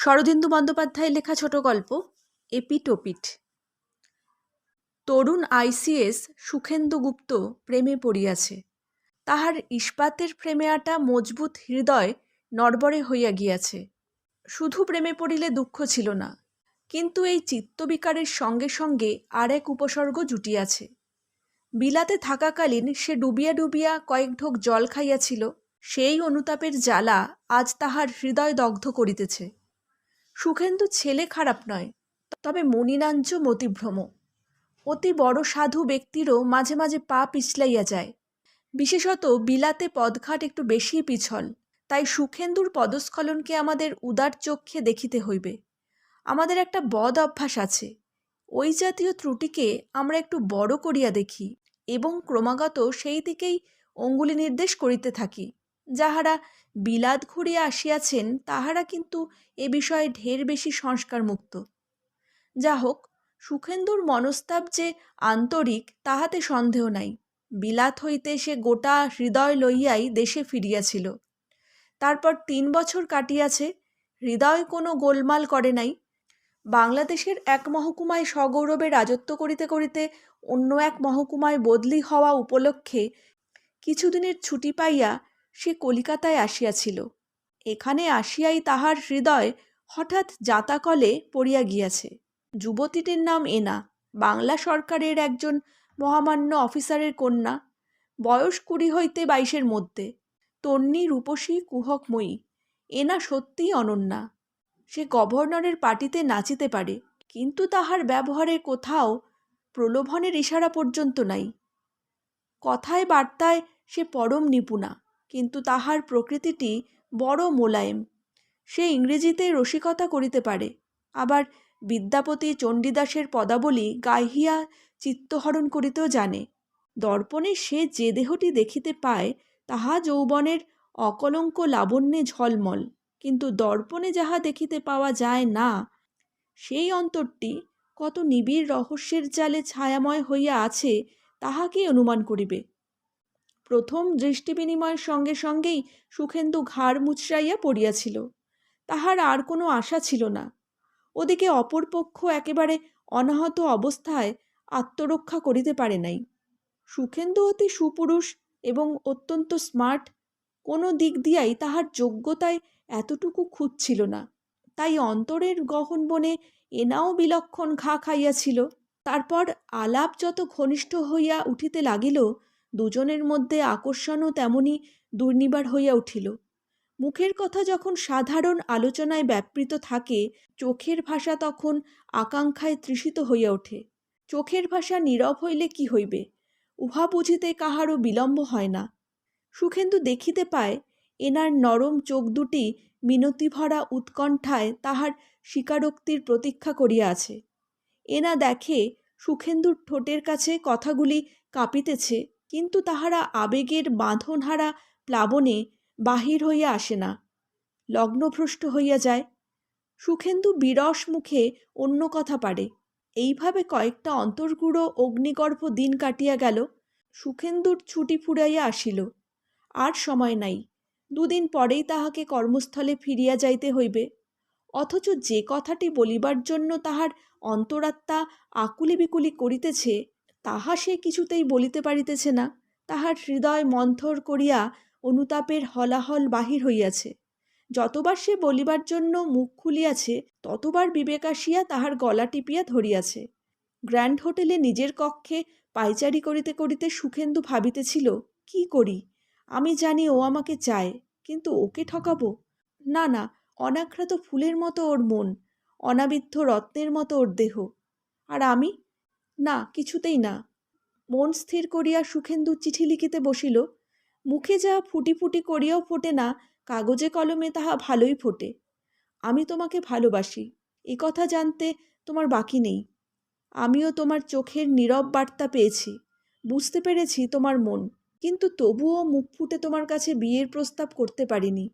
শরদিন্দু বন্দ্যোপাধ্যায়ের লেখা ছোট গল্প, এপিটোপিট। তরুণ আইসিএস সুখেন্দু গুপ্ত প্রেমে পড়িয়াছে। তাহার ইস্পাতের প্রেমে আটা মজবুত হৃদয় নড়বড়ে হইয়া গিয়াছে। শুধু প্রেমে পড়িলে দুঃখ ছিল না, কিন্তু এই চিত্তবিকারের সঙ্গে সঙ্গে আর এক উপসর্গ জুটিয়াছে। বিলাতে থাকাকালীন সে ডুবিয়া ডুবিয়া কয়েক ঢোক জল খাইয়াছিল, সেই অনুতাপের জ্বালা আজ তাহার হৃদয় দগ্ধ করিতেছে। সুখেন্দু ছেলে খারাপ নয়, তবে মনিনাঞ্চ মতিভ্রম। অতি বড় সাধু ব্যক্তিরও মাঝে মাঝে পা পিছলাইয়া যায়। বিশেষত বিলাতে পদঘাট একটু বেশিই পিছল, তাই সুখেন্দুর পদস্খলনকে আমাদের উদার চক্ষে দেখিতে হইবে। আমাদের একটা বদ অভ্যাস আছে, ওই জাতীয় ত্রুটিকে আমরা একটু বড় করিয়া দেখি এবং ক্রমাগত সেই দিকেই অঙ্গুলি নির্দেশ করিতে থাকি, যাহারা বিলাত ঘুরিয়া আসিয়াছেন, তাহারা কিন্তু এ বিষয়ে ঢের বেশি সংস্কার মুক্ত যা হোক সুখেন্দুর মনস্তাপ যে আন্তরিক, তাহাতে সন্দেহ নাই। বিলাত হইতে সে গোটা হৃদয় লইয়াই দেশে ফিরিয়াছিল। তারপর তিন বছর কাটিয়াছে, হৃদয় কোনো গোলমাল করে নাই। বাংলাদেশের এক মহকুমায় সগৌরবে রাজত্ব করিতে করিতে অন্য এক মহকুমায় বদলি হওয়া উপলক্ষে কিছুদিনের ছুটি পাইয়া সে কলিকাতায় আসিয়াছিল। এখানে আসিয়াই তাহার হৃদয় হঠাৎ জাতাকলে পড়িয়া গিয়াছে। যুবতীটির নাম এনা, বাংলা সরকারের একজন মহামান্য অফিসারের কন্যা, বয়স কুড়ি হইতে বাইশের মধ্যে। তন্নি রূপসী কুহকময়ী, এনা সত্যিই অনন্যা। সে গভর্নরের পার্টিতে নাচিতে পারে, কিন্তু তাহার ব্যবহারে কোথাও প্রলোভনের ইশারা পর্যন্ত নাই। কথায় বার্তায় সে পরম নিপুণা। কিন্তু তাহার প্রকৃতিটি বড় মোলায়েম। সে ইংরেজিতে রসিকতা করিতে পারে। আবার বিদ্যাপতি চণ্ডীদাসের পদাবলী গাহিয়া চিত্তহরণ করিতেও জানে। দর্পণে সে যে দেহটি দেখিতে পায়, তাহা যৌবনের অকলঙ্ক লাবণ্যে ঝলমল। কিন্তু দর্পণে যাহা দেখিতে পাওয়া যায় না, সেই অন্তরটি কত নিবিড় রহস্যের জালে ছায়াময় হইয়া আছে তাহাকে অনুমান করিবে। প্রথম দৃষ্টি বিনিময়ের সঙ্গে সঙ্গেই সুখেন্দু ঘাড় মুচড়াইয়া পড়িয়াছিল। তাহার আর কোনো আশা ছিল না। ওদিকে অপরপক্ষ একেবারে অনাহত অবস্থায় আত্মরক্ষা করিতে পারে নাই। সুখেন্দু অতি সুপুরুষ এবং অত্যন্ত স্মার্ট, কোনো দিক দিয়াই তাহার যোগ্যতায় এতটুকু খুঁজছিল না। তাই অন্তরের গহন বনে এনাও বিলক্ষণ ঘা খাইয়াছিল। তারপর আলাপ যত ঘনিষ্ঠ হইয়া উঠিতে লাগিল দুজনের মধ্যে আকর্ষণও তেমনি দুর্নিবার হইয়া উঠিল। মুখের কথা যখন সাধারণ আলোচনায় ব্যাপৃত থাকে, চোখের ভাষা তখন আকাঙ্ক্ষায় তৃষিত হইয়া ওঠে। চোখের ভাষা নীরব হইলে কি হইবে? উহা বুঝিতে কাহারও বিলম্ব হয় না। সুখেন্দু দেখিতে পায়, এনার নরম চোখ দুটি মিনতিভরা উৎকণ্ঠায় তাহার স্বীকারোক্তির প্রতীক্ষা করিয়া আছে। এনা দেখে সুখেন্দুর ঠোঁটের কাছে কথাগুলি কাঁপিতেছে। কিন্তু তাহারা আবেগের বাঁধনহারা প্লাবনে বাহির হইয়া আসে না। লগ্নভ্রষ্ট হইয়া যায়। সুখেন্দু বিরস মুখে অন্য কথা পারে। এইভাবে কয়েকটা অন্তর্গুড়ো অগ্নিগর্ভ দিন কাটিয়া গেল। সুখেন্দুর ছুটি ফুরাইয়া আসিল। আর সময় নাই। দুদিন পরেই তাহাকে কর্মস্থলে ফিরিয়া যাইতে হইবে। অথচ যে কথাটি বলিবার জন্য তাহার অন্তরাত্মা আকুলি বিকুলি করিতেছে তাহা সে কিছুতেই বলিতে পারিতেছে না। তাহার হৃদয় মন্থর করিয়া অনুতাপের হলাহল বাহির হইয়াছে। যতবার সে বলিবার জন্য মুখ খুলিয়াছে, ততবার বিবেক আসিয়া তাহার গলা টিপিয়া ধরিয়াছে। গ্র্যান্ড হোটেলে নিজের কক্ষে পাইচারি করিতে করিতে সুখেন্দু ভাবিতেছিল, কি করি? আমি জানি ও আমাকে চায়, কিন্তু ওকে ঠকাবো? না না অনাঘ্রাত ফুলের মতো ওর মন, অনাবিদ্ধ রত্নের মতো ওর দেহ। আর আমি? না, কিছুতেই না। মন স্থির করিয়া সুখেন্দু চিঠি লিখিতে বসিল। মুখে যা ফুটি ফুটি করিয়াও ফোটে না, কাগজে কলমে তাহা ভালোই ফোটে। আমি তোমাকে ভালোবাসি, এ কথা জানতে তোমার বাকি নেই। আমিও তোমার চোখের নীরব বার্তা পেয়েছি, বুঝতে পেরেছি তোমার মন। কিন্তু তবুও মুখ ফুটে তোমার কাছে বিয়ের প্রস্তাব করতে পারিনি।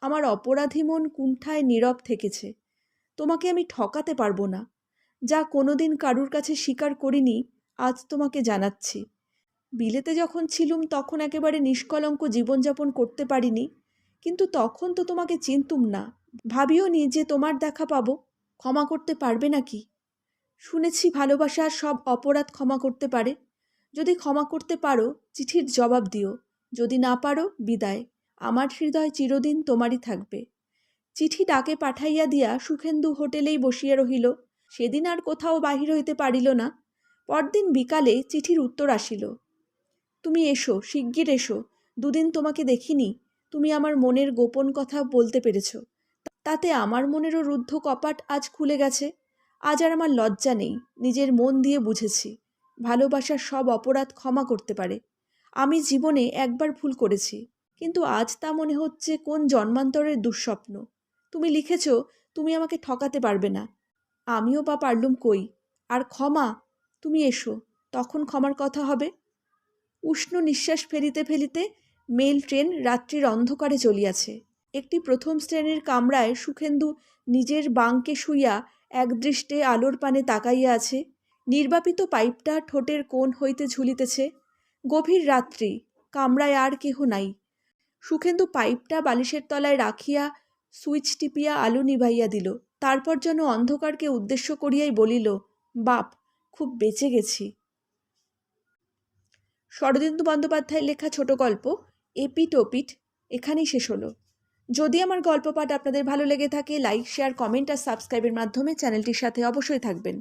আমার অপরাধী মন কুণ্ঠায় নীরব থেকেছে। তোমাকে আমি ঠকাতে পারব না। যা কোনোদিন কারুর কাছে স্বীকার করিনি, আজ তোমাকে জানাচ্ছি। বিলেতে যখন ছিলুম, তখন একেবারে নিষ্কলঙ্ক জীবনযাপন করতে পারিনি, কিন্তু তখন তো তোমাকে চিনতুম না। ভাবিও নি যে তোমার দেখা পাবো, ক্ষমা করতে পারবে নাকি? শুনেছি ভালোবাসার সব অপরাধ ক্ষমা করতে পারে। যদি ক্ষমা করতে পারো, চিঠির জবাব দিও। যদি না পারো, বিদায়। আমার হৃদয় চিরদিন তোমারই থাকবে। চিঠি ডাকে পাঠাইয়া দিয়া সুখেন্দু হোটেলেই বসিয়া রহিল। সেদিন আর কোথাও বাহির হইতে পারিল না। পরদিন বিকালে চিঠির উত্তর আসিল। তুমি এসো, শিগগির এসো। দুদিন তোমাকে দেখিনি। তুমি আমার মনের গোপন কথা বলতে পেরেছ। তাতে আমার মনেরও রুদ্ধ কপাট আজ খুলে গেছে। আজ আর আমার লজ্জা নেই। নিজের মন দিয়ে বুঝেছি। ভালোবাসার সব অপরাধ ক্ষমা করতে পারে। আমি জীবনে একবার ভুল করেছি। কিন্তু আজ তা মনে হচ্ছে কোন জন্মান্তরের দুঃস্বপ্ন। তুমি লিখেছ, তুমি আমাকে ঠকাতে পারবে না। আমিও বা পারলুম কই? আর ক্ষমা, তুমি এসো, তখন ক্ষমার কথা হবে। উষ্ণ নিঃশ্বাস ফেলিতে ফেলিতে মেল ট্রেন রাত্রির অন্ধকারে চলিয়াছে। একটি প্রথম শ্রেণির কামরায় সুখেন্দু নিজের বাঙ্কে শুইয়া একদৃষ্টে আলোর পানে তাকাইয়া আছে। নির্বাপিত পাইপটা ঠোঁটের কোণ হইতে ঝুলিতেছে। গভীর রাত্রি, কামরায় আর কেহ নাই। সুখেন্দু পাইপটা বালিশের তলায় রাখিয়া সুইচ টিপিয়া আলো নিভাইয়া দিল। তারপর যেন অন্ধকারকে উদ্দেশ্য করিয়াই বলিল, বাপ, খুব বেঁচে গেছি। শরদিন্দু বন্দ্যোপাধ্যায়ের লেখা ছোট গল্প এপিট ওপিট এখানেই শেষ হলো। যদি আমার গল্প পাঠ আপনাদের ভালো লেগে থাকে, লাইক, শেয়ার, কমেন্ট আর সাবস্ক্রাইবের মাধ্যমে চ্যানেলটির সাথে অবশ্যই থাকবেন।